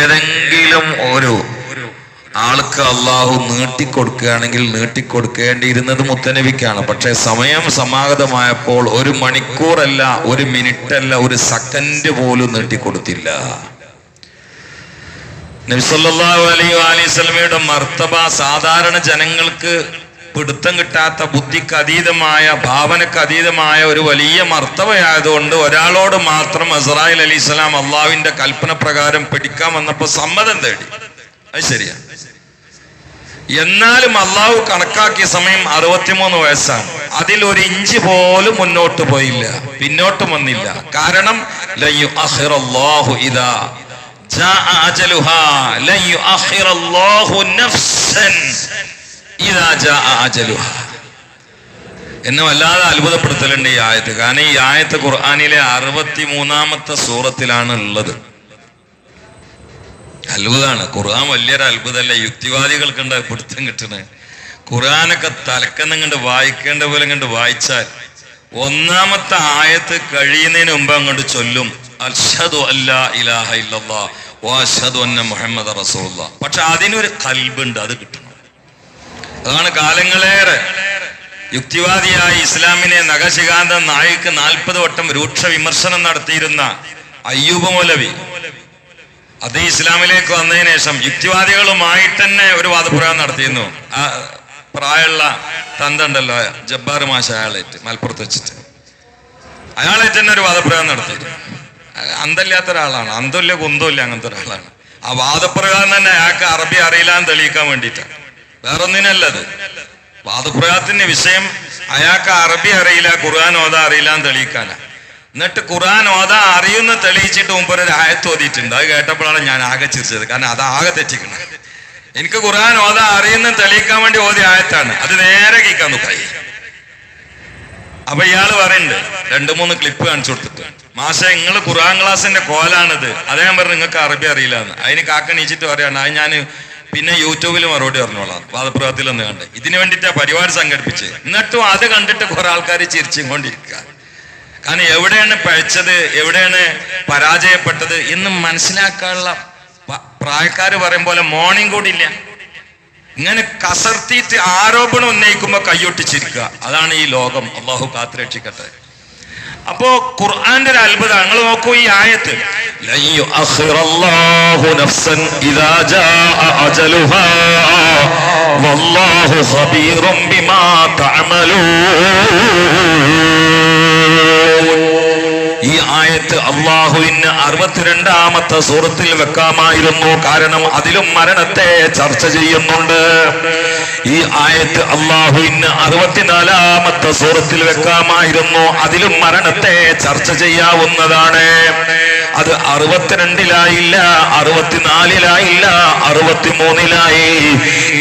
ഏതെങ്കിലും ഒരു ആൾക്ക് അള്ളാഹു നീട്ടിക്കൊടുക്കുകയാണെങ്കിൽ നീട്ടിക്കൊടുക്കേണ്ടിയിരുന്നത് മുത്തനബിക്കാണ്. പക്ഷെ സമയം സമാഗതമായപ്പോൾ ഒരു മണിക്കൂറല്ല ഒരു മിനിറ്റല്ല ഒരു സെക്കൻഡ് പോലും നീട്ടിക്കൊടുത്തില്ല. നബിസല്ലാ അലൈ അലൈഹി സ്വലമയുടെ മർത്തബ സാധാരണ ജനങ്ങൾക്ക് പിടുത്തം കിട്ടാത്ത ബുദ്ധിക്ക് അതീതമായ ഭാവനക്ക് അതീതമായ ഒരു വലിയ മർത്തവയായതുകൊണ്ട് ഒരാളോട് മാത്രം അസറായിൽ അലി ഇസ്ലാം അള്ളാവിന്റെ കൽപ്പന പ്രകാരം പിടിക്കാൻ വന്നപ്പോ സമ്മതം തേടി. അത് ശരിയാ. എന്നാലും അള്ളാഹു കണക്കാക്കിയ സമയം അറുപത്തിമൂന്ന് വയസ്സാണ്. അതിൽ ഒരു ഇഞ്ച് പോലും മുന്നോട്ട് പോയില്ല. പിന്നോട്ട് വന്നില്ല. കാരണം ഇതാ ജാഅ അജലുഹാ നഫ്സൻ. എന്നെ വല്ലാതെ അത്ഭുതപ്പെടുത്തലുണ്ട് ഈ ആയത്ത്. കാരണം ഈ ആയത്ത് ഖുർആാനിലെ അറുപത്തി മൂന്നാമത്തെ സൂറത്തിലാണ് ഉള്ളത്. അത്ഭുതമാണ് ഖുർആൻ വലിയൊരു അത്ഭുതമല്ല. യുക്തിവാദികൾക്കുണ്ട് പിടുത്തം കിട്ടണേ ഖുർആാനൊക്കെ തലക്കെന്നും കണ്ട് വായിക്കേണ്ട പോലെ കണ്ട് വായിച്ചാൽ ഒന്നാമത്തെ ആയത്ത് കഴിയുന്നതിന് മുമ്പ് അങ്ങോട്ട് ചൊല്ലും. അർഷദു അല്ലാ ഇലാഹ ഇല്ലാ അന്ന പക്ഷെ അതിനൊരു കൽബുണ്ട് അത് കിട്ടണം അതാണ് കാലങ്ങളേറെ യുക്തിവാദിയായി ഇസ്ലാമിനെ നഗശികാന്ത നായിക്ക് നാൽപ്പത് വട്ടം രൂക്ഷ വിമർശനം നടത്തിയിരുന്ന അയ്യൂബ് മൗലവി. അത് ഇസ്ലാമിലേക്ക് വന്നതിന് ശേഷം യുക്തിവാദികളുമായിട്ട് തന്നെ ഒരു വാദപ്രയോഗം നടത്തിയിരുന്നു. ആ പ്രായമുള്ള തന്തണ്ടല്ലോ ജബ്ബാർ മാഷ അയാളേറ്റ് മലപ്പുറത്ത് വെച്ചിട്ട്. അയാളേറ്റ് തന്നെ ഒരു വാദപ്രയോഗം നടത്തിയിരുന്നു. അന്തല്ലാത്ത ഒരാളാണ്. അന്തമില്ല കുന്തമില്ല അങ്ങനത്തെ ഒരാളാണ്. ആ വാദപ്രയോഗം തന്നെ അയാൾക്ക് അറബി അറിയില്ല എന്ന് തെളിയിക്കാൻ വേണ്ടിയിട്ടാണ്. വേറൊന്നിനല്ലത്. വാദപ്രയാത്തിന്റെ വിഷയം. അയാൾക്ക് അറബി അറിയില്ല ഖുർആൻ ഓതാ അറിയില്ല എന്ന് തെളിയിക്കാല എന്നിട്ട് ഖുർആൻ ഓതാ അറിയുന്ന തെളിയിച്ചിട്ട് മുമ്പ് ഒരു ആയത്ത് ഓതിയിട്ടുണ്ട്. അത് കേട്ടപ്പോഴാണ് ഞാൻ ആകെ ചിരിച്ചത്. കാരണം അത് ആകെ തെറ്റിക്കണം. എനിക്ക് ഖുർആൻ ഓതാ അറിയുന്ന തെളിയിക്കാൻ വേണ്ടി ഓതി ആയത്താണ്. അത് നേരെ കേൾക്കാൻ നോക്കായി. അപ്പൊ ഇയാൾ പറയുന്നുണ്ട് രണ്ടു മൂന്ന് ക്ലിപ്പ് കാണിച്ചു കൊടുത്തിട്ട്. മാഷ നിങ്ങൾ ഖുർആൻ ക്ലാസിന്റെ കോലാണിത്. അതേ ഞാൻ പറഞ്ഞു നിങ്ങൾക്ക് അറബി അറിയില്ല എന്ന് അതിന് കാക്കണീച്ചിട്ട് പറയാണ് അത് ഞാൻ പിന്നെ യൂട്യൂബിൽ മറുപടി പറഞ്ഞോളാം. വാദപ്രഭാത്തിൽ ഒന്ന് കണ്ടേ. ഇതിനു വേണ്ടിയിട്ടാ പരിപാടി സംഘടിപ്പിച്ച്. എന്നിട്ടും അത് കണ്ടിട്ട് കുറെ ആൾക്കാർ ചിരിച്ചും കൊണ്ടിരിക്കുക കാരണം എവിടെയാണ് പഴച്ചത് എവിടെയാണ് പരാജയപ്പെട്ടത് എന്ന് മനസ്സിലാക്കാനുള്ള പ്രായക്കാർ പറയും പോലെ മോർണിംഗ് കൂടി ഇല്ല. ഇങ്ങനെ കസർത്തിയിട്ട് ആരോപണം ഉന്നയിക്കുമ്പോ കൈയൊട്ടിച്ചിരിക്കുക അതാണ് ഈ ലോകം. അള്ളാഹു കാത്തുരക്ഷിക്കട്ടെ. അപ്പോ ഖുർആന്റെ ഒരു അത്ഭുതം. നിങ്ങൾ നോക്കൂ ഈ ആയത്ത്. വല്ലാഹു ഖബീറും ബിമാ തഅമലൂൻ. ഈ ആയത്ത് അള്ളാഹുവിന് അറുപത്തിരണ്ടാമത്തെ സൂറത്തിൽ വെക്കാമായിരുന്നു. കാരണം അതിലും മരണത്തെ ചർച്ച ചെയ്യുന്നുണ്ട്. ഈ ആയത്ത് അള്ളാഹുവിന് അറുപത്തിനാലാമത്തെ സൂറത്തിൽ വെക്കാമായിരുന്നു. അതിലും മരണത്തെ ചർച്ച ചെയ്യാവുന്നതാണ്. അത് അറുപത്തിരണ്ടിലായില്ല അറുപത്തിനാലിലായില്ല അറുപത്തിമൂന്നിലായി.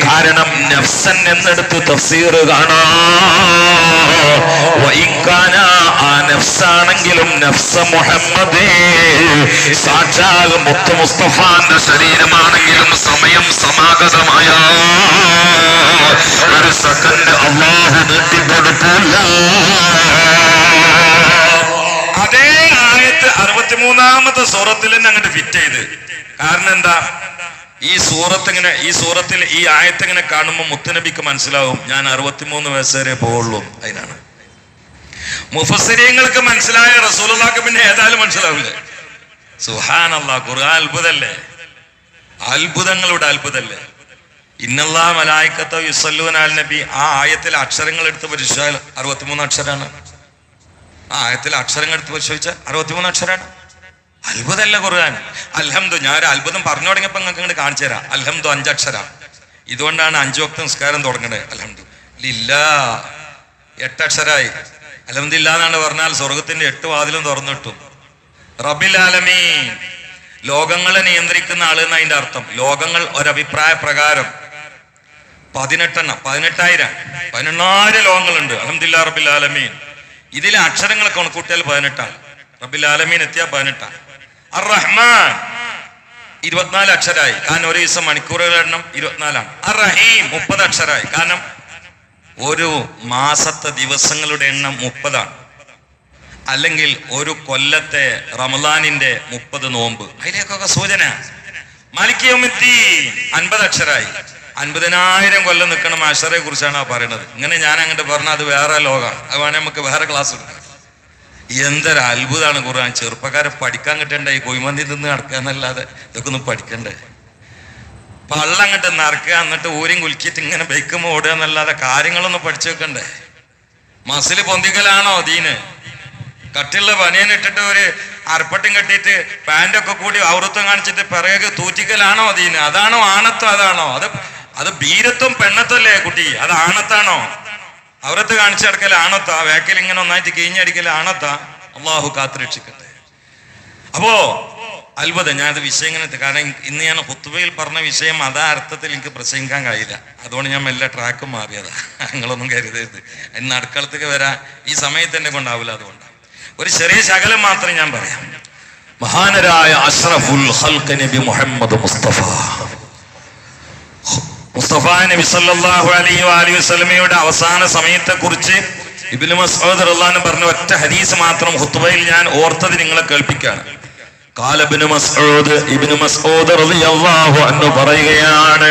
കാരണം നഫ്സൻ എന്നെടുത്ത് തഫ്സീർ കാണാം. വൈകാന ആ നഫ്സാണെങ്കിലും നഫ്സ മുഹമ്മദേ. സാക്ഷാൽ മുത്ത് മുസ്തഫാന്റെ ശരീരമാണെങ്കിലും സമയം സമാഗതമായ. ഒരു സെക്കൻഡ് അള്ളാഹു നീട്ടിക്കൊടുക്കില്ല ആയത്ത് അറുപത്തിമൂന്നാമത്തെ സൂറത്തിൽ തന്നെ അങ്ങോട്ട് ഫിറ്റ് ചെയ്ത്. കാരണം എന്താ? ഈ സൂറത്ത് ഇങ്ങനെ ഈ സൂറത്തിൽ ഈ ആയത്ത് ഇങ്ങനെ കാണുമ്പോൾ മുത്തനബിക്ക് മനസ്സിലാവും ഞാൻ അറുപത്തിമൂന്ന് വയസ്സ് വരെ പോവുള്ളൂ അതിനാണ്. മുഫസരീങ്ങൾക്ക് മനസ്സിലായ റസൂലുള്ളാക്ക് പിന്നെ ഏതായാലും മനസ്സിലാവില്ലേ? സുഹാനല്ലാ ഖുർആൻ അത്ഭുതല്ലേ? അത്ഭുതങ്ങളുടെ അത്ഭുതല്ലേ? ഇന്നല്ലാ മലായിക്കത്തോ യുസല്ലൂൻ അൽ നബി ആ ആയത്തിലെ അക്ഷരങ്ങൾ എടുത്ത് പരിശോധിച്ചാൽ അറുപത്തിമൂന്ന് അക്ഷരാണ്. ആ ആയത്തിൽ അക്ഷരങ്ങൾ എടുത്ത് പരിശോധിച്ചാൽ അറുപത്തിമൂന്ന് അക്ഷരാണ്. അത്ഭുതമല്ല ഖുർആൻ. അൽഹംദു ഞാൻ ഒരു അത്ഭുതം പറഞ്ഞു തുടങ്ങിയപ്പോൾ നിങ്ങൾക്ക് ഇങ്ങോട്ട് കാണിച്ചു തരാം. അൽഹംദു അഞ്ചക്ഷര ഇതുകൊണ്ടാണ് അഞ്ചു വക്ത നിസ്കാരം തുടങ്ങണത്. അൽഹംദു. ലില്ല. എട്ടക്ഷരായി അലഹമില്ല എന്നാണ് പറഞ്ഞാൽ സ്വർഗത്തിന്റെ എട്ട് വാതിലും തുറന്നിട്ടു റബിൽ ആലമീൻ. ലോകങ്ങളെ നിയന്ത്രിക്കുന്ന ആൾ എന്ന് അതിന്റെ അർത്ഥം. ലോകങ്ങൾ ഒരഭിപ്രായ പ്രകാരം. പതിനെട്ടെണ്ണം. പതിനെട്ടായിരം. പതിനെണ്ണായിരം ലോകങ്ങളുണ്ട്. അലഹമില്ല റബിൽ ആലമീൻ. ഇതിലെ അക്ഷരങ്ങൾ കണക്കൂട്ടിയാൽ പതിനെട്ടാണ്. റബ്ബിൽ ആലമീൻ എത്തിയാൽ പതിനെട്ടാണ്. അർ റഹ്മാൻ ഇരുപത്തിനാല് അക്ഷരായി. കാരണം ഒരു ദിവസം മണിക്കൂറുകളുടെ എണ്ണം ഇരുപത്തിനാലാണ്. അർ റഹീം മുപ്പത് അക്ഷരായി. കാരണം ഒരു മാസത്തെ ദിവസങ്ങളുടെ എണ്ണം മുപ്പതാണ്. അല്ലെങ്കിൽ ഒരു കൊല്ലത്തെ റമദാനിന്റെ മുപ്പത് നോമ്പ്. അതിലേക്കൊക്കെ സൂചന. മാലിക്കയോമിത്തി അൻപത് അക്ഷരായി. അൻപതിനായിരം കൊല്ലം നിൽക്കണ മാഷറെ കുറിച്ചാണ് ആ പറയണത്. ഇങ്ങനെ ഞാൻ അങ്ങോട്ട് പറഞ്ഞാൽ അത് വേറെ ലോകമാണ് അത് വേണേൽ നമുക്ക് വേറെ ക്ലാസ് എടുക്കാം. എന്തൊരു അത്ഭുതമാണ് ഖുർആൻ. ചെറുപ്പക്കാരെ പഠിക്കാൻ കിട്ടണ്ടേ? ഈ കൊയ്മന്തി നിന്ന് നടക്കുക എന്നല്ലാതെ ഇതൊക്കെ ഒന്ന് പഠിക്കണ്ടേ? പള്ളം അങ്ങോട്ട് നറക്കുക എന്നിട്ട് ഊരും കുലുക്കിയിട്ട് ഇങ്ങനെ ബൈക്കുമ്പോൾ ഓടുക എന്നല്ലാതെ കാര്യങ്ങളൊന്നും പഠിച്ചു വെക്കണ്ടേ? മസിൽ പൊന്തിക്കലാണോ ദീന്? കട്ടിലുള്ള പനിയനിട്ടിട്ട് ഒരു അരപ്പട്ടും കെട്ടിയിട്ട് പാന്റൊക്കെ കൂടി ഔറത്വം കാണിച്ചിട്ട് പിറകെ തൂറ്റിക്കലാണോ ദീന്? അതാണോ ആണത്വം? അതാണോ? അത് അത് ബീരത്വം പെണ്ണത്തല്ലേ കുട്ടി? അത് ആണത്താണോ? അവരത്ത് കാണിച്ചു കിടക്കൽ ആണത്താ? വേക്കൽ ഇങ്ങനെ ഒന്നായിട്ട് കിഴിഞ്ഞടിക്കൽ ആണത്താ? അള്ളാഹു കാത്തുരക്ഷിക്കട്ടെ. അപ്പോ അത്ഭുതം. ഞാനത് വിഷയം ഇങ്ങനെ കാരണം ഇന്ന് ഞാൻ കുത്തുവയിൽ പറഞ്ഞ വിഷയം അതാ അർത്ഥത്തിൽ എനിക്ക് പ്രസംഗിക്കാൻ കഴിയില്ല. അതുകൊണ്ട് ഞാൻ മെല്ലെ ട്രാക്ക് മാറിയതാ. നിങ്ങളൊന്നും കരുതരുത്. ഇന്ന് അടുക്കളത്തേക്ക് വരാൻ ഈ സമയത്ത് എന്നെ കൊണ്ടാവില്ല അതുകൊണ്ട്. ഒരു ചെറിയ ശകലം മാത്രം ഞാൻ പറയാം. മഹാനരായ അഷ്റഫുൽ നബി മുഹമ്മദ് മുസ്തഫ. മുസ്തഫ നബി സല്ലാഹു അലൈഹി അലി വസ്ലമയുടെ അവസാന സമയത്തെ സമയത്തെക്കുറിച്ച് ഇബിന് മസൂദ് റഹ്ലാൻ പറഞ്ഞ ഒറ്റ ഹദീസ് മാത്രം ഹുത്തുബയിൽ ഞാൻ ഓർത്തത് നിങ്ങളെ കേൾപ്പിക്കാണ്. കാലബിന് മസൂദ് ഇബിന് മസൂദ് റളിയല്ലാഹു അൻഹു പറയുകയാണ്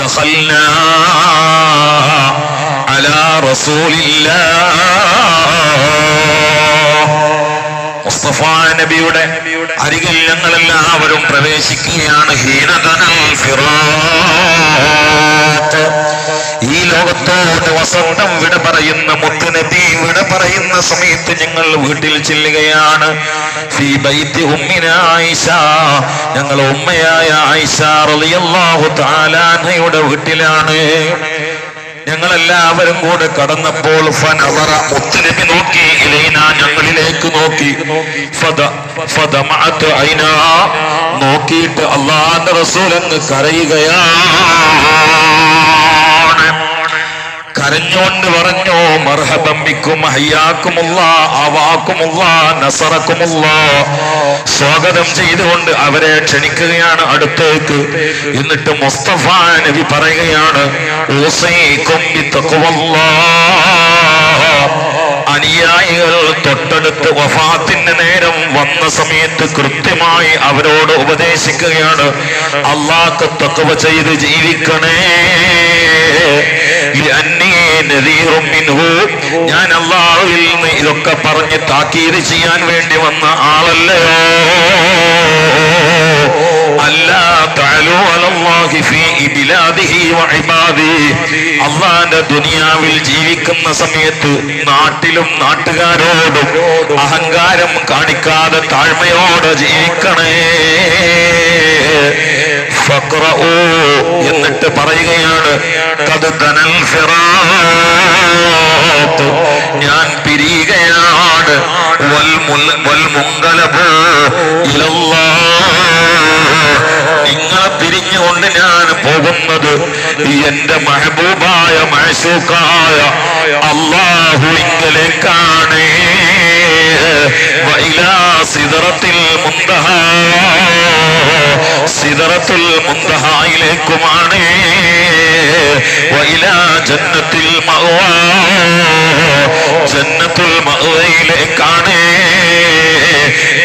ദഖൽനാ അലാ റസൂലില്ലാ മുസ്തഫ നബിയുടെ അരികിൽ ഞങ്ങളെല്ലാവരും പ്രവേശിക്കുകയാണ് ഹീനതനൽ ഫിറാ. ലോകത്തോട് വസന്തം വിട പറയുന്ന മുത്തുനബി വിട പറയുന്ന സമയത്ത് ഞങ്ങൾ വീട്ടിൽ ചെല്ലുകയാണ്. ഞങ്ങൾ ഉമ്മയായ ആയിഷാറിയുടെ വീട്ടിലാണ്. ഞങ്ങളെല്ലാവരും കൂടെ കടന്നപ്പോൾ മുത്തുനബി നോക്കി ഇലൈന ഞങ്ങളിലേക്ക് നോക്കി. ഫദ നോക്കിയിട്ട് അള്ളാഹുവിന്റെ റസൂൽ അങ്ങ് കരയുകയാണ് കരഞ്ഞോണ്ട് പറഞ്ഞോ മർഹബംബിക്കും ഹയ്യാക്കുമുള്ള അവാക്കുമുള്ള നസറക്കുമുള്ള സ്വാഗതം ചെയ്തുകൊണ്ട് അവരെ ക്ഷണിക്കുകയാണ് അടുത്തേക്ക് എന്നിട്ട് മുസ്തഫ നബി പറയുകയാണ്. അനുയായികൾ തൊട്ടടുത്ത് വഫാത്തിന്റെ നേരം വന്ന സമയത്ത് കൃത്യമായി അവരോട് ഉപദേശിക്കുകയാണ് അള്ളാഹ് തക്കവ ചെയ്ത് ജീവിക്കണേ. ഞാൻ അള്ളാഹുവിൽ നിന്ന് ഇതൊക്കെ പറഞ്ഞ് താക്കീത് ചെയ്യാൻ വേണ്ടി വന്ന ആളല്ലയോ അള്ളാന്റെ ദുനിയാവിൽ ജീവിക്കുന്ന സമയത്ത് നാട്ടിലും നാട്ടുകാരോടും അഹങ്കാരം കാണിക്കാതെ താഴ്മയോടെ ജീവിക്കണേ എന്നിട്ട് പറയുകയാണ്. ഞാൻ പിരിയുകയാണ് വൽ മുൽ- എന്റെ മഹബൂബായ മഹസൂക്കായ അള്ളാഹുവിങ്കലേക്കാണ് വഇലാ സിതറത്തിൽ മുന്തഹ. സിദറത്തുൽ മുന്തഹായിലേക്കുമാണ് ജന്നത്തിൽ മഹുവ ജന്നത്തുൽ മഅവയിലേക്കാണ്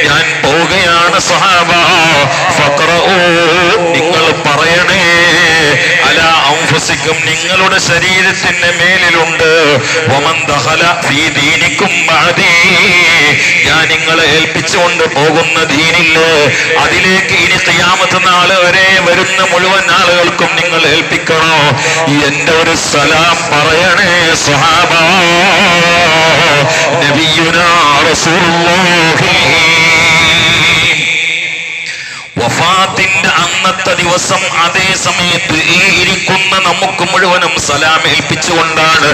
ഞാൻ പോവുകയാണ് സഹാബ. നിങ്ങൾ പറയണേ. അല ഔഫസിക്കും നിങ്ങളുടെ ശരീരത്തിന്റെ മേലിലുണ്ട്. ഞാൻ നിങ്ങളെ ഏൽപ്പിച്ചുകൊണ്ട് പോകുന്ന ദീനിൽ അതിലേക്ക് ഇനി ഖിയാമത്ത് നാൾ വരെ വരുന്ന മുഴുവൻ ആളുകൾക്കും നിങ്ങൾ ഏൽപ്പിക്കണോ? എന്റെ ഒരു സലാം പറയണേ സഹാബ. നബിയുനാ റസൂലുള്ളാഹി വഫാത്തിന്റെ അന്നത്തെ ദിവസം അതേ സമയത്ത് ഈ ഇരിക്കുന്ന നമുക്ക് മുഴുവനും സലാം ഏൽപ്പിച്ചുകൊണ്ടാണ്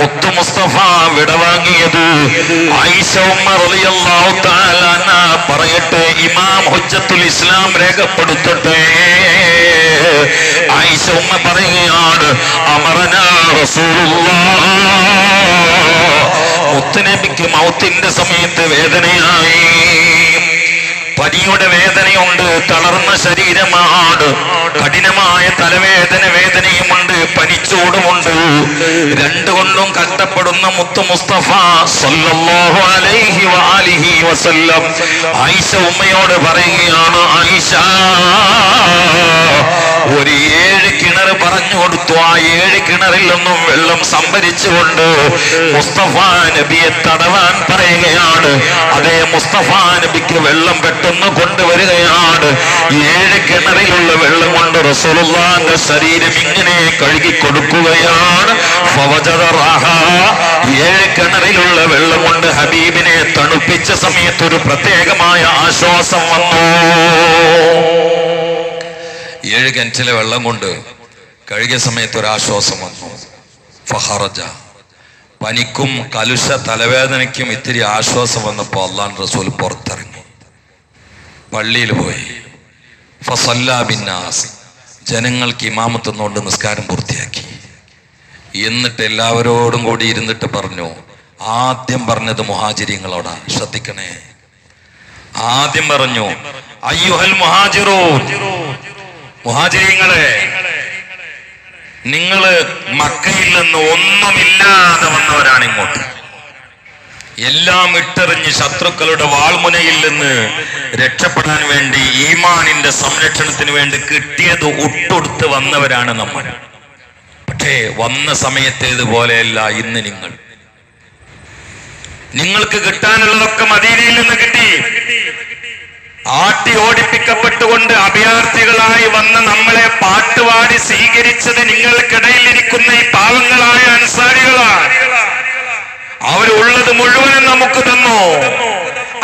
മുത്തു മുസ്തഫ വിടവാങ്ങിയത്. പറയട്ടെ ഇമാം ഹുജ്ജത്തുൽ ഇസ്ലാം രേഖപ്പെടുത്തട്ടെ. ആയിഷ ഉമ്മ പറയുകയാണ് അമറന മുത്തുനബിക്ക് മൗത്തിന്റെ സമയത്ത് വേദനയായി. പനിയുടെ വേദനയുണ്ട് തളർന്ന ശരീരമാണ് തലവേദന വേദനയുമുണ്ട് പനിച്ചോടുമുണ്ട്. രണ്ടുകൊണ്ടും കഷ്ടപ്പെടുന്ന മുത്തു മുസ്തഫ സല്ലല്ലാഹു അലൈഹി വസല്ലം ആയിഷ ഉമ്മയോട് പറയുകയാണ് ആയിഷ ഒരു ഏഴ് കിണർ പറഞ്ഞു കൊടുത്തു. ആ ഏഴ് കിണറിൽ നിന്നും വെള്ളം സംഭരിച്ചുകൊണ്ട് മുസ്തഫ നബിയെ തടവാൻ പറയുകയാണ്. അതേ മുസ്തഫ നബിക്ക് വെള്ളം പെട്ടെന്ന് കൊണ്ടുവരികയാണ്. ഏഴ് കിണറിലുള്ള വെള്ളം കൊണ്ട് റസൂലുള്ളാന്റെ ശരീരം ഇങ്ങനെ കഴുകി കൊടുക്കുകയാണ്. ഏഴ് കിണറിലുള്ള വെള്ളം കൊണ്ട് ഹബീബിനെ തണുപ്പിച്ച സമയത്ത് ഒരു പ്രത്യേകമായ ആശ്വാസം വന്നു. ഏഴ് കിണറ്റിലെ വെള്ളം കൊണ്ട് കഴുകിയ സമയത്ത് ഒരു ആശ്വാസം വന്നു. ഫഹറജ. പനിക്കും കലുഷ തലവേദനയ്ക്കും ഇത്തിരി ആശ്വാസം വന്നപ്പോൾ അള്ളാൻ റസൂൽ പുറത്തിറങ്ങി. പള്ളിയിൽ പോയി. ഫസല്ലാ ബിന്നാസ് ജനങ്ങൾക്ക് ഇമാമത്തുന്നുകൊണ്ട് നിസ്കാരം പൂർത്തിയാക്കി. എന്നിട്ട് എല്ലാവരോടും കൂടി ഇരുന്നിട്ട് പറഞ്ഞു ആദ്യം പറഞ്ഞത് മുഹാചിര്യങ്ങളോടാ ശ്രദ്ധിക്കണേ. ആദ്യം പറഞ്ഞു അയ്യുഹൽ മുഹാജിറോ മുഹാചിര്യങ്ങളെ നിങ്ങൾ മക്കയിൽ നിന്ന് ഒന്നുമില്ലാതെ വന്നവരാണ് ഇങ്ങോട്ട്. എല്ലാം ഇട്ടെറിഞ്ഞ് ശത്രുക്കളുടെ വാൾമുനയിൽ നിന്ന് രക്ഷപ്പെടാൻ വേണ്ടി ഈമാനിന്റെ സംരക്ഷണത്തിന് വേണ്ടി കിട്ടിയത് ഒട്ടൊടുത്ത് വന്നവരാണ് നമ്മൾ. പക്ഷേ വന്ന സമയത്തേതുപോലെയല്ല ഇന്ന് നിങ്ങൾ. നിങ്ങൾക്ക് കിട്ടാനുള്ളതൊക്കെ മദീനയിൽ നിന്ന് കിട്ടി. ആട്ടി ഓടിപ്പിക്കപ്പെട്ടുകൊണ്ട് അഭയാർത്ഥികളായി വന്ന നമ്മളെ പാട്ടുപാടി സ്വീകരിച്ചത് നിങ്ങൾക്കിടയിൽ ഇരിക്കുന്ന ഈ പാവങ്ങളായ അൻസാരികളാണ്. അവരുള്ളത് മുഴുവനും നമുക്ക് തന്നു?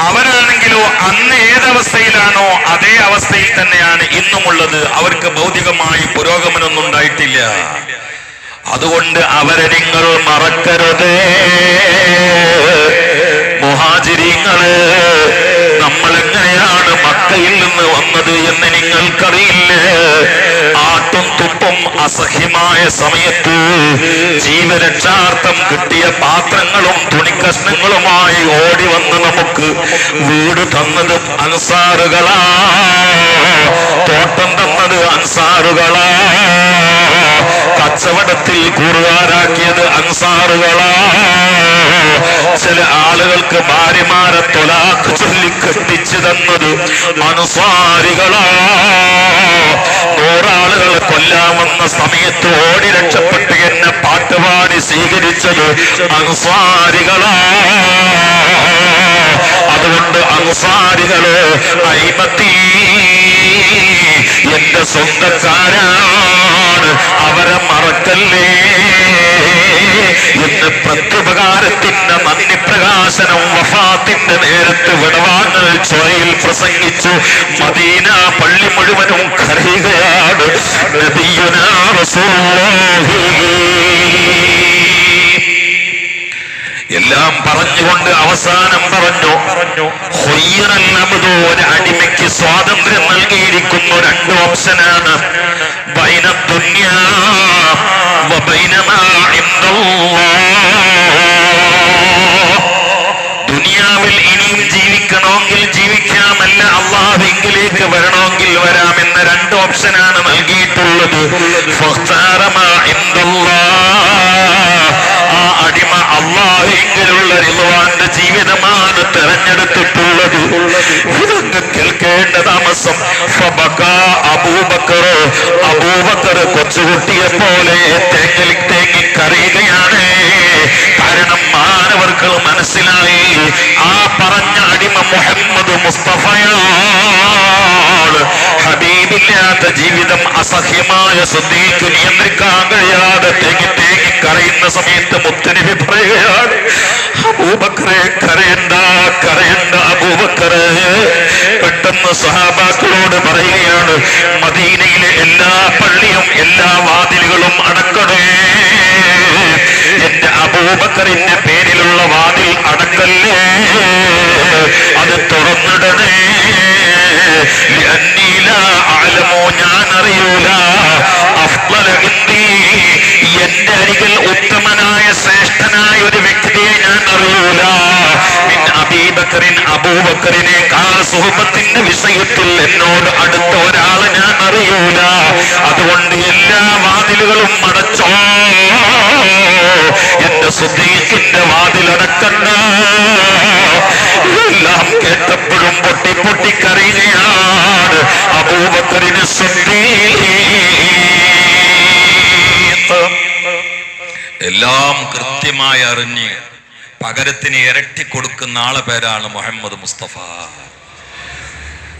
അവരാണെങ്കിലോ അന്ന് ഏതവസ്ഥയിലാണോ അതേ അവസ്ഥയിൽ തന്നെയാണ് ഇന്നുമുള്ളത്. അവർക്ക് ഭൗതികമായി പുരോഗമനമൊന്നും ഉണ്ടായിട്ടില്ല. അതുകൊണ്ട് അവരെ നിങ്ങൾ മറക്കരുത്. മുഹാചിരിങ്ങൾ നമ്മൾ എങ്ങനെയാണ് മക്കയിൽ നിന്ന് വന്നത് എന്ന് നിങ്ങൾക്കറിയില്ല. ആട്ടും തുപ്പും അസഹ്യമായ സമയത്ത് ജീവരക്ഷാർത്ഥം കിട്ടിയ പാത്രങ്ങളും തുണിക്കഷ്ണങ്ങളുമായി ഓടി വന്ന് നമുക്ക് വീട് തന്നത് അൻസാറുകളാ. തോട്ടം തന്നത് അൻസാറുകളാ കച്ചവടത്തിൽ കൂറുകാരാക്കിയത് അൻസാറുകളാ. ചില ആളുകൾക്ക് ഭാര്യമാരെ തൊലാക്ക് ചൊല്ലി കെട്ടിച്ചു തന്നത് അനുസാരികളാ നൂറാളുകളെ കൊല്ലാമെന്ന സമയത്ത് ഓടി രക്ഷപ്പെട്ട് എന്നെ പാട്ടുപാടി സ്വീകരിച്ചത് അനുസാരികളാ അതുകൊണ്ട് അനുസാരികൾ അയിമത്തി എന്റെ സ്വന്തക്കാരാണ് അവരെ മറക്കല്ലേ? എന്ന് പ്രത്യുപകാരത്തിന്റെ നന്ദി പ്രകാശനം വഫാത്തിന്റെ നേരത്ത് വിടവാങ്ങൽ ചോയിൽ പ്രസംഗിച്ചു. മദീന പള്ളി മുഴുവനും കരയുകയാണ്. നബിയുനാ എല്ലാം പറഞ്ഞുകൊണ്ട് അവസാനം പറഞ്ഞു പറഞ്ഞു ഒരു അടിമയ്ക്ക് സ്വാതന്ത്ര്യം നൽകിയിരിക്കുന്ന രണ്ട് ഓപ്ഷനാണ് ബൈന ദുന്യാ വ മാ ഇൻദല്ലാഹ്. ദുനിയാവിൽ ഇനിയും ജീവിക്കണമെങ്കിൽ ജീവിക്കാമല്ല അള്ളാഹുവിംഗിലേക്ക് വരണമെങ്കിൽ വരാം എന്ന രണ്ട് ഓപ്ഷനാണ് നൽകിയിട്ടുള്ളത്. അടിമ അള്ളാഹുവിലുള്ള റിളുവാന്റെ ജീവിതമാണ് തെരഞ്ഞെടുത്തിട്ടുള്ളത്. ഇതൊക്കെ കേൾക്കേണ്ട താമസം. അബൂബക്കർ അബൂബക്കർ കൊച്ചുകുട്ടിയെ പോലെ തേങ്ങി തേങ്ങി കരയുകയാണ്. കാരണം മാനവർക്ക് മനസ്സിലായി. ആ പറഞ്ഞ അടിമ മുഹമ്മദ് മുസ്തഫയാണ്. ഹബീബില്ലാത്ത ജീവിതം അസഹ്യമായ ശ്രദ്ധയ്ക്ക് നിയന്ത്രിക്കാൻ കഴിയാതെ തേങ്ങി ഇരിക്കുന്ന സമയത്ത് മുത്തനബി പറയുകയാണ് അബൂബക്കറെ കരയണ്ട കരയണ്ട അബൂബക്കറെ. പെട്ടെന്ന് സഹാബാക്കളോട് പറയുകയാണ് മദീനയിലെ എല്ലാ പള്ളിയും എല്ലാ വാതിലുകളും അടക്കണേ. എന്റെ അബൂബക്കറിന്റെ പേരിലുള്ള വാതിൽ അടക്കല്ലേ? അത് തുറന്നിടണേ. ഞാൻ അറിയൂല എന്റെ അരികിൽ ഉത്തമനായ ശ്രേഷ്ഠനായ ഒരു വ്യക്തിയെ ഞാൻ അറിയൂല. അബീബക്കറിൻ അബൂബക്കറിനേക്കാൾ സുഹൃത്തിന്റെ വിഷയത്തിൽ എന്നോട് അടുത്ത ഒരാളെ ഞാൻ അറിയൂല. അതുകൊണ്ട് എല്ലാ വാതിലുകളും അടച്ചോ. എന്റെ സുദ്ദീഖിന്റെ വാതിലടക്കണ്ട എല്ലാം കേട്ടപ്പോഴും പൊട്ടി പൊട്ടിക്കറിയുകയാണ് അബൂബക്കറിന് സുദ്ദീഖ്. എല്ലാം കൃത്യമായി അറിഞ്ഞ് പകരത്തിന് ഇരട്ടി കൊടുക്കുന്ന ആളെ പേരാണ് മുഹമ്മദ് മുസ്തഫ.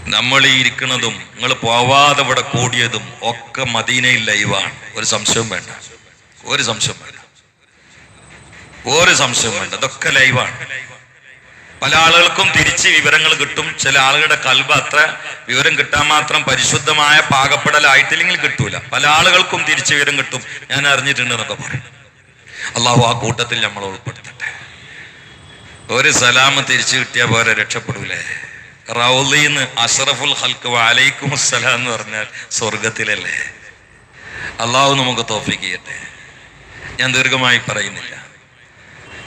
നമ്മൾ ഈ ഇരിക്കുന്നതും നിങ്ങൾ പോവാതെ ഇവിടെ കൂടിയതും ഒക്കെ മദീനയിൽ ലൈവാണ് ഒരു സംശയവും വേണ്ട. ഒരു സംശയം വേണ്ട. ഒരു സംശയം വേണ്ട. ഇതൊക്കെ ലൈവാണ് പല ആളുകൾക്കും തിരിച്ച് വിവരങ്ങൾ കിട്ടും. ചില ആളുകളുടെ കൽബ് അത്ര വിവരം കിട്ടാൻ മാത്രം പരിശുദ്ധമായ പാകപ്പെടലായിട്ടില്ലെങ്കിൽ കിട്ടൂല. പല ആളുകൾക്കും തിരിച്ച് വിവരം കിട്ടും. ഞാൻ അറിഞ്ഞിട്ടുണ്ടെന്നൊക്കെ പറയും. അള്ളാഹു ആ കൂട്ടത്തിൽ നമ്മൾ ഉൾപ്പെടുത്തട്ടെ. ഒരു സലാമ് തിരിച്ചു കിട്ടിയ പോലെ രക്ഷപ്പെടൂലേ? റൗലീന്ന് അഷറഫുൽ ഹൽക്ക് വാലൈക്കും അസ്സലാം എന്ന് പറഞ്ഞാൽ സ്വർഗത്തിലല്ലേ? അള്ളാഹു നമുക്ക് തോഫിക്ക് ചെയ്യട്ടെ. ഞാൻ ദീർഘമായി പറയുന്നില്ല.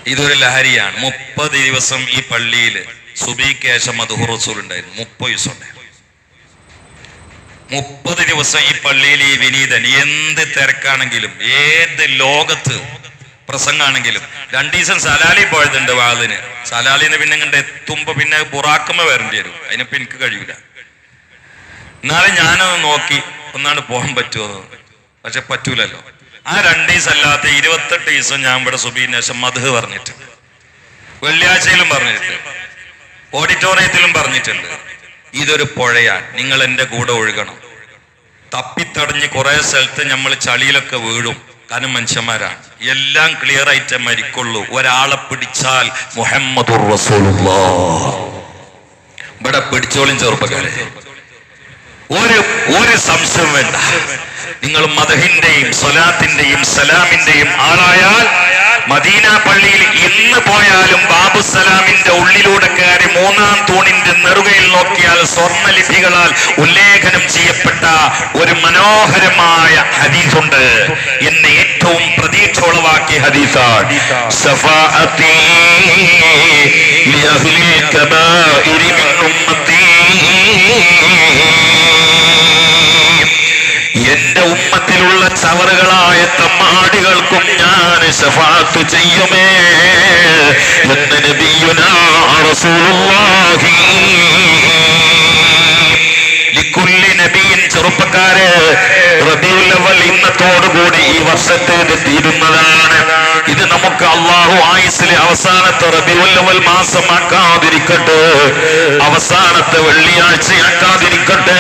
ഇതൊരു ലഹരിയാണ്. മുപ്പത് ദിവസം ഈ പള്ളിയിൽ സുബിക്ക് ശേഷം മധുഹുർ റസൂൽ ഉണ്ടായിരുന്നു. മുപ്പത് ദിവസം ഉണ്ടായിരുന്നു. മുപ്പത് ദിവസം ഈ പള്ളിയിൽ ഈ വിനീതൻ എന്ത് തിരക്കാണെങ്കിലും ഏത് ലോകത്ത് പ്രസംഗാണെങ്കിലും. രണ്ടു സലാലി പോയതുണ്ട് വാതിന്. സലാലിന്ന് പിന്നെ ഇങ്ങോട്ട് എത്തുമ്പോ പിന്നെ ബുറാക്കുമ്പ വരേണ്ടി വരും. അതിനിപ്പോ എനിക്ക് കഴിയൂല. എന്നാലും ഞാനത് നോക്കി ഒന്നാണ് പോകാൻ പറ്റുമോ? പക്ഷെ പറ്റൂലല്ലോ. ആ രണ്ട് അല്ലാത്ത ഇരുപത്തെട്ട് ദിവസം ഞാൻ ഇവിടെ സുബീനേശം മധു പറഞ്ഞിട്ടുണ്ട്. വെള്ളിയാഴ്ചയിലും പറഞ്ഞിട്ടുണ്ട്. ഓഡിറ്റോറിയത്തിലും പറഞ്ഞിട്ടുണ്ട്. ഇതൊരു പുഴയാണ്. നിങ്ങൾ എന്റെ കൂടെ ഒഴുകണം. തപ്പിത്തടഞ്ഞ് കുറെ സ്ഥലത്ത് നമ്മൾ ചളിയിലൊക്കെ വീഴും. കാരണം മനുഷ്യന്മാരാണ്. എല്ലാം ക്ലിയർ ആയിട്ട് മരിക്കുള്ളൂ. ഒരാളെ പിടിച്ചാൽ മുഹമ്മദ് ഇവിടെ പിടിച്ചോളും ചെറുപ്പക്കാരെ. ഒരു ഒരു സംശയം വേണ്ട. നിങ്ങൾ മതഹിന്റെയും സ്വലാത്തിന്റെയും സലാമിന്റെയും ആളായാൽ മദീന പള്ളിയിൽ ഇന്ന് പോയാലും ബാബു സലാമിന്റെ ഉള്ളിലൂടെ കയറി മൂന്നാം തൂണിന്റെ നെറുകയിൽ നോക്കിയാൽ സ്വർണലിപികളാൽ ഉല്ലേഖനം ചെയ്യപ്പെട്ട ഒരു മനോഹരമായ ഹദീസുണ്ട്. എന്നെ ഏറ്റവും പ്രതീക്ഷ ഉളവാക്കിയ ഹദീസാണ് എന്റെ ഉമ്മത്തിലുള്ള ചവറുകളായ തമ്മാടികൾക്കും ഞാൻ ശഫാത്ത് ചെയ്യുമേ. എന്നെ ബിയുനാ റസൂലുള്ളാഹി. ചെറുപ്പക്കാര് റബീഉൽ അവ്വൽ ഇന്നത്തോടുകൂടി ഈ വർഷത്തേത് തീരുന്നതാണ്. ഇത് നമുക്ക് അള്ളാഹു ആയുസിലെ അവസാനത്തെ റബിയുല്ലവൽ മാസമാക്കാതിരിക്കട്ടെ. അവസാനത്തെ വെള്ളിയാഴ്ചയാക്കാതിരിക്കട്ടെ.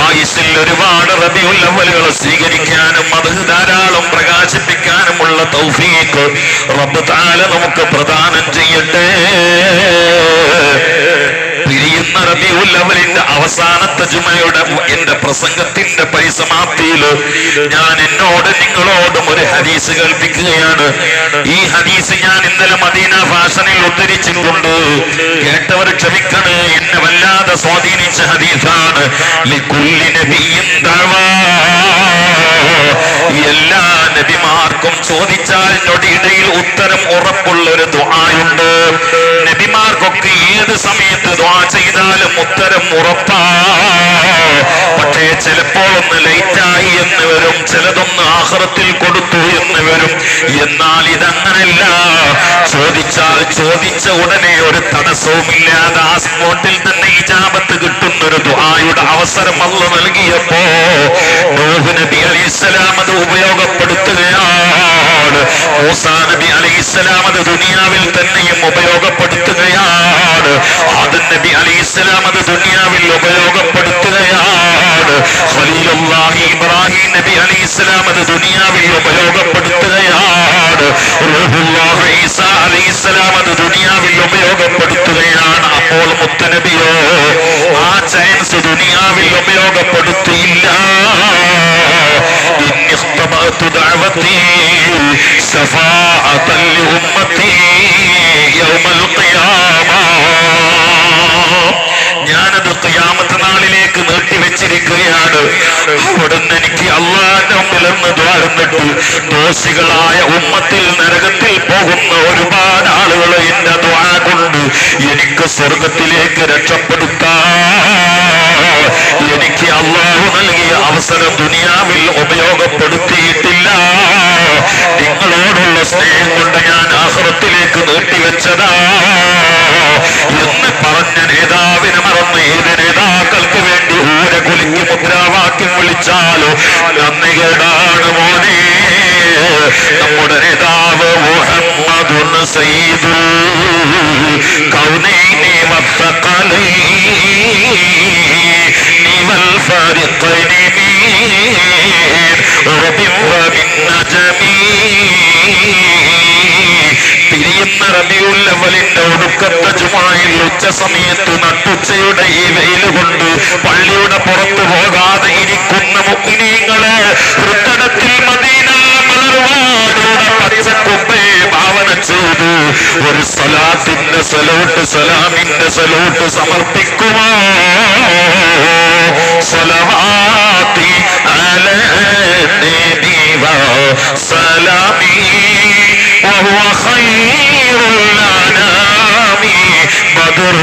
ആയുസിൽ ഒരുപാട് റബിയുല്ലവലുകൾ സ്വീകരിക്കാനും അത് ധാരാളം പ്രകാശിപ്പിക്കാനുമുള്ള തൗഫീഖ് റബ്ബ് താല നമുക്ക് പ്രദാനം ചെയ്യട്ടെ. റബിയുൽ അവലിന്റെ അവസാനത്തെ ജുമയുടെ എന്റെ പ്രസംഗത്തിന്റെ പരിസമാപ്തിയിൽ ഞാൻ എന്നോട് നിങ്ങളോടും ഒരു ഹദീസ് കേൾപ്പിക്കുകയാണ്. ഈ ഹദീസ് ഞാൻ ഇന്നലെ മദീന ഫാഷനിൽ ഉദ്ധരിച്ചിട്ടുണ്ട്. കേട്ടവർ ക്ഷമിക്കണ് എന്നെ വല്ലാതെ സ്വാധീനിച്ച ഹദീസാണ്. എല്ലാ നബിമാർക്കും ചോദിച്ചാൽ ഞൊടിയിടയിൽ ഉത്തരം ഉറപ്പുള്ള ഒരു ദുആയുണ്ട്. നബിമാർക്കൊക്കെ ഏത് സമയത്ത് ദ്വാ ചെയ്താലും ഉത്തരം ഉറപ്പാ. പക്ഷേ ചിലപ്പോൾ ഒന്ന് ലൈറ്റായി എന്ന് വരും ചിലതൊന്ന് ആഹ്റത്തിൽ കൊടുത്തു എന്ന് വരും. എന്നാൽ ഇതങ്ങനല്ല. ചോദിച്ചാൽ ചോദിച്ച ഉടനെ ഒരു തടസ്സവുമില്ലാതെ ആ സ്പോട്ടിൽ തന്നെ ഇജാബത്ത് കിട്ടുന്ന ഒരു അവസരം അല്ല നൽകിയപ്പോ നബി അത് ഉപയോഗപ്പെടുത്തുകയാണ്. മൂസാ നബി അത് ദുനിയാവിൽ തന്നെയും ഉപയോഗപ്പെടുത്തുകയാണ്. അത് നബി അത് ദുനിയാവിൽ ഉപയോഗപ്പെടുത്തുകയാണ്. ഖലീലുള്ളാഹി ഇബ്രാഹിം നബി അലൈഹിസ്സലാം അത് ദുനിയാവിൽ ഉപയോഗപ്പെടുത്തുകയാണ് റൂഹുല്ലാഹി ഈസ അലൈഹിസ്സലാം അത് ദുനിയാവിൽ ഉപയോഗപ്പെടുത്തുകയാണ് അപ്പോൾ മുത്തനബിയോ ആ ചാൻസ് ദുനിയാവിൽ ഉപയോഗപ്പെടുത്തിയില്ല إني اختبأت دعوتي شفاعة لأمتي يوم القيامة ഞാനത് ഖിയാമത്ത് നാളിലേക്ക് നീട്ടിവെച്ചിരിക്കുകയാണ് അവിടുന്ന് എനിക്ക് അള്ളാന്റെ മുമ്പിലെന്ന് ദ്വാരന്നിട്ട് ദോഷികളായ ഉമ്മത്തിൽ നരകത്തിൽ പോകുന്ന ഒരുപാട് ആളുകൾ എന്റെ ദ്വാര കൊണ്ട് എനിക്ക് സ്വർഗത്തിലേക്ക് രക്ഷപ്പെടുത്താം എനിക്ക് അള്ളാഹു നൽകിയ അവസരം ദുനിയാവിൽ ഉപയോഗപ്പെടുത്തിയിട്ടില്ല. നിങ്ങളോടുള്ള സ്നേഹം കൊണ്ട് ഞാൻ ആഹ്റത്തിലേക്ക് നീട്ടിവെച്ചതാ. എന്ന് പറഞ്ഞ നേതാവിനെ മറന്ന് ഏത് നേതാക്കൾക്ക് വേണ്ടി അവരെ കുലുങ്ങി മുദ്രാവാക്യം വിളിച്ചാലോ? നന്ദി കേടാണ് മോനെ. നമ്മുടെ നേതാവ് മുഹമ്മദുൻ സൈദു കൗനൈനി വത്തകലൈ നിവൽ ഫരിഖൈനി من رب ومن نجا സമയത്ത് നട്ടുച്ചയുടെ ഈ വെയിൽ കൊണ്ട് പള്ളിയുടെ പുറത്തു പോകാതെ ഇരിക്കുന്ന മുഗ്നീങ്ങളെ വൃത്തടത്തിൽ മദീന മലർവാടുടെ പച്ചക്കൊമ്പയെ ഭാവന ചെയ്ത് ഒരു സലാത്തിന്റെ സലോട്ട് സലാമിന്റെ സലോട്ട് സമർപ്പിക്കുമോ? സലവാത്തി അല സലാമി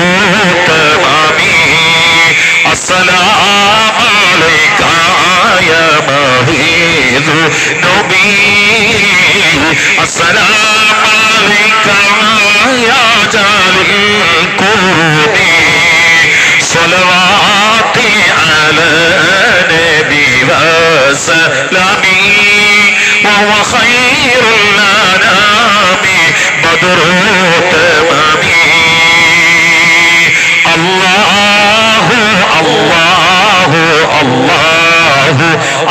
بدر تمام السلام عليك يا مهيد نبي. السلام عليك يا جالي القرب صلواتي على نبي وسلامي. وهو خير الأنام. بدر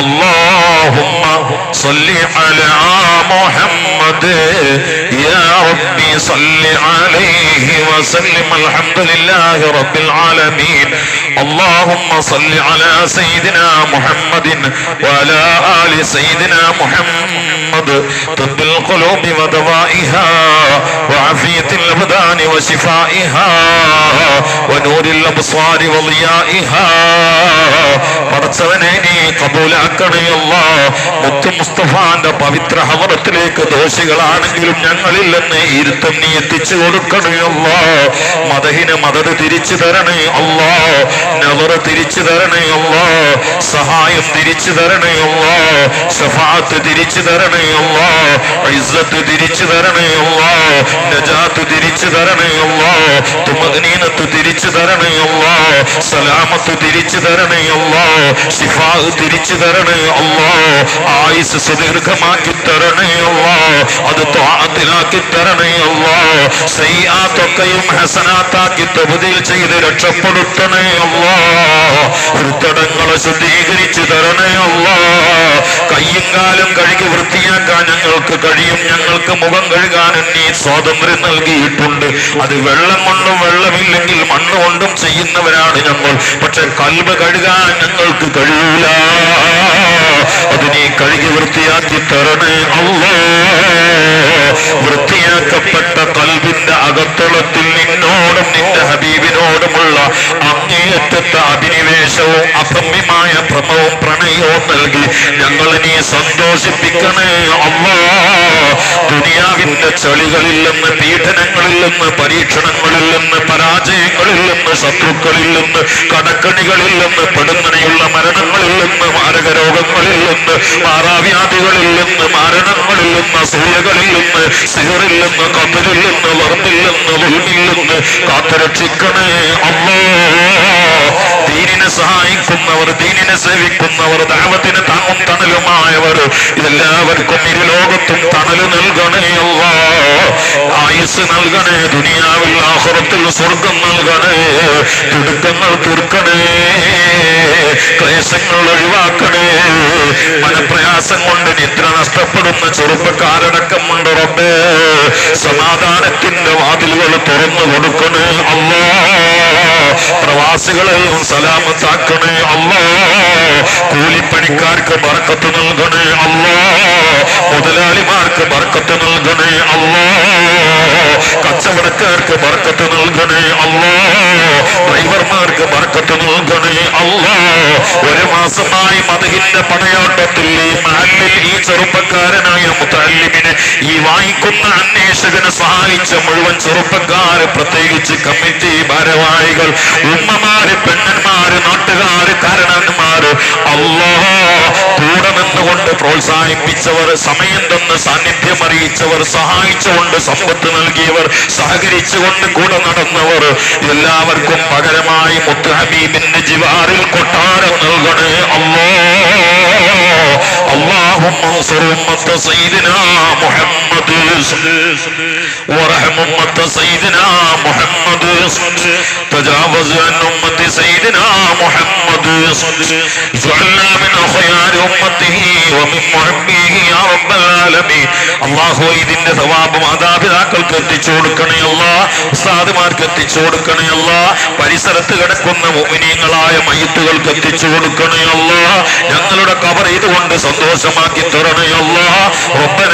اللهم صل على محمد يا ربي صل عليه وسلم الحمد لله رب العالمين اللهم صل على سيدنا محمد وعلى آل سيدنا محمد طب القلوب ودوائها وعافية الأبدان وشفائها ونور الأبصار وضيائها പടച്ചവനെ നീ കബൂലാക്കണയല്ല മുത്തു മുസ്തഫാന്റെ പവിത്ര ഹവറത്തിലേക്ക് ദോഷികളാണെങ്കിലും ഞങ്ങളില്ലെന്ന് ഇരുത്തം നീ എത്തിച്ചു കൊടുക്കണയല്ല മതഹിന് മതത് തിരിച്ചു തരണേ അല്ലോ നവറ് തിരിച്ചു തരണേ അല്ലാ സഹായം തിരിച്ചു തരണേ അല്ലാ സഫാത്ത് തിരിച്ചു തരണേ അല്ലാ ഇസ്സത്ത് തിരിച്ചു അല്ലാഹ് നജാത്ത് തിരിച്ചു അല്ലാഹ് തുമഗ്നീനത്ത് തിരിച്ചു അല്ലാഹ് സലാമത്ത് തിരിച്ചു തരണയല്ലോ ഷിഫാ തിരിച്ചു തരണയല്ലോ ആയുസ് സുദീർഘമാക്കി അല്ലാഹ് അത് ത്വാത്തിലാക്കി തരണയല്ലോ സയ്യാത്തൊക്കെയും ഹസനാത്താക്കി തബുതിയിൽ ചെയ്ത് രക്ഷപ്പെടുത്തണയല്ലോ ഹൃത്തടങ്ങളെ ശുദ്ധീകരിച്ചു തരണയല്ലോ കയ്യും കാലും കഴുകി വൃത്തിയാക്കാൻ ഞങ്ങൾക്ക് കഴിയും ഞങ്ങൾക്ക് മുഖം കഴുകാനും നീ സ്വാതന്ത്ര്യം നൽകിയിട്ടുണ്ട്. അത് വെള്ളം കൊണ്ടും വെള്ളമില്ലെങ്കിൽ മണ്ണ് കൊണ്ടും ചെയ്യുന്നവരാണ് ഞങ്ങൾ. പക്ഷെ കൽബ് കഴുകാൻ ഞങ്ങൾക്ക് കഴിയൂല. അത് നീ കഴുകി വൃത്തിയാക്കി തരണേ വൃത്തിയാക്കപ്പെട്ട കൽവിന്റെ അകത്തളത്തിൽ നിന്നോടും നിന്റെ ഹബീബിനോടുമുള്ള അങ്ങേയറ്റത്തെ അഭിനിവേശവും അസമ്യമായ ഭ്രമവും പ്രണയവും നൽകി. ഞങ്ങൾ നീ സന്തോഷിപ്പിക്കണേ. അമ്മ ദുനിയാവിന്റെ ചളികളിൽ നിന്ന് പീഡനങ്ങളിൽ നിന്ന് പരീക്ഷണങ്ങളിൽ നിന്ന് പരാജയങ്ങളിൽ നിന്ന് ശത്രുക്കളിൽ നിന്ന് കടക്കണികളിൽ നിന്ന് പെടുന്നനെയുള്ള മരണങ്ങളിൽ നിന്ന് മാരക രോഗങ്ങളിൽ നിന്ന് മാറാവ്യാധികളിൽ നിന്ന് മരണങ്ങളിൽ നിന്ന് സൂര്യകളിൽ നിന്ന് സിഹറിൽ നിന്ന് കത്തലിൽ നിന്ന് വർമ്മിൽ നിന്ന് നിന്ന് കാത്തുരക്ഷിക്കണേ. അമ്മോ ദീനിനെ സഹായിക്കുന്നവർ ദീനിനെ സേവിക്കുന്നവർ ദൈവത്തിന് താങ്ങും തണലുമായവർ ഇതെല്ലാവർക്കും ഇരു ലോകത്തും തണൽ നൽകണേ അല്ലാ ആയുസ് നൽകണേ ദുനിയാവിൽ ആഹുറത്തിൽ സ്വർഗം നൽകണേ തിടുക്കങ്ങൾ തീർക്കണേ ക്ലേശങ്ങൾ ഒഴിവാക്കണേ. മനപ്രയാസം കൊണ്ട് നിദ്ര നഷ്ടപ്പെടുന്ന ചെറുപ്പക്കാരടക്കം റബ്ബേ. സമാധാനത്തിന്റെ വാതിലുകൾ തുറന്നു കൊടുക്കണേ അമ്മ പ്രവാസികളെ സലാമത്താക്കണേ അമ്മ കൂലിപ്പണിക്കാർക്ക് ബർക്കത്ത് നൽകണേ അമ്മ മുതലാളിമാർക്ക് ബർക്കത്ത് നൽകണേ അമ്മ കച്ചവടക്കാർക്ക് ബർക്കത്ത് നൽകണേ അമ്മ ഡ്രൈവർമാർക്ക് ബർക്കത്ത് നൽകണേ അമ്മ ഒരു മാസമായി മതഹിന്റെ പടയോട്ടത്തിൽ ഈ ഈ ചെറുപ്പക്കാരനായ മുത്തല്ലി ഈ വായിക്കുന്ന അന്വേഷകനെ സഹായിച്ച മുഴുവൻ ചെറുപ്പക്കാര് പ്രത്യേകിച്ച് കമ്മിറ്റി ഭാരവാഹികൾ ഉമ്മമാര് പെണ്ണന്മാര് നാട്ടുകാര് കാരണന്മാര് അല്ലോ കൂടെ നിന്നുകൊണ്ട് പ്രോത്സാഹിപ്പിച്ചവർ സമയം തന്ന് സാന്നിധ്യം അറിയിച്ചവർ സഹായിച്ചുകൊണ്ട് സമ്പത്ത് നൽകിയവർ സഹകരിച്ചുകൊണ്ട് കൂടെ നടന്നവർ എല്ലാവർക്കും പകരമായി മുത്ത് ഹബീബിന്റെ ജിവാറിൽ കൊട്ടാരം നൽകണേ അല്ലോ اللهم انصر أمة سيدنا محمد وارحم أمة سيدنا محمد تجاوز عن أمة سيدنا محمد اجعلنا من خيار أمته ومن محبه يا رب العالمين അള്ളാഹു ഇതിന്റെ സവാബ് മാതാപിതാക്കൾക്ക് എത്തിച്ചു കൊടുക്കണേ അല്ല ഉസ്താദുമാർക്ക് എത്തിച്ചു കൊടുക്കണേ അല്ല പരിസരത്ത് കിടക്കുന്ന മോമിനീങ്ങളായ മയ്യത്തുകൾക്ക് എത്തിച്ചു കൊടുക്കണേ അല്ല ഞങ്ങളുടെ കവർ ഇതുകൊണ്ട് സന്തോഷമാക്കി തരണേ അല്ല റബ്ബന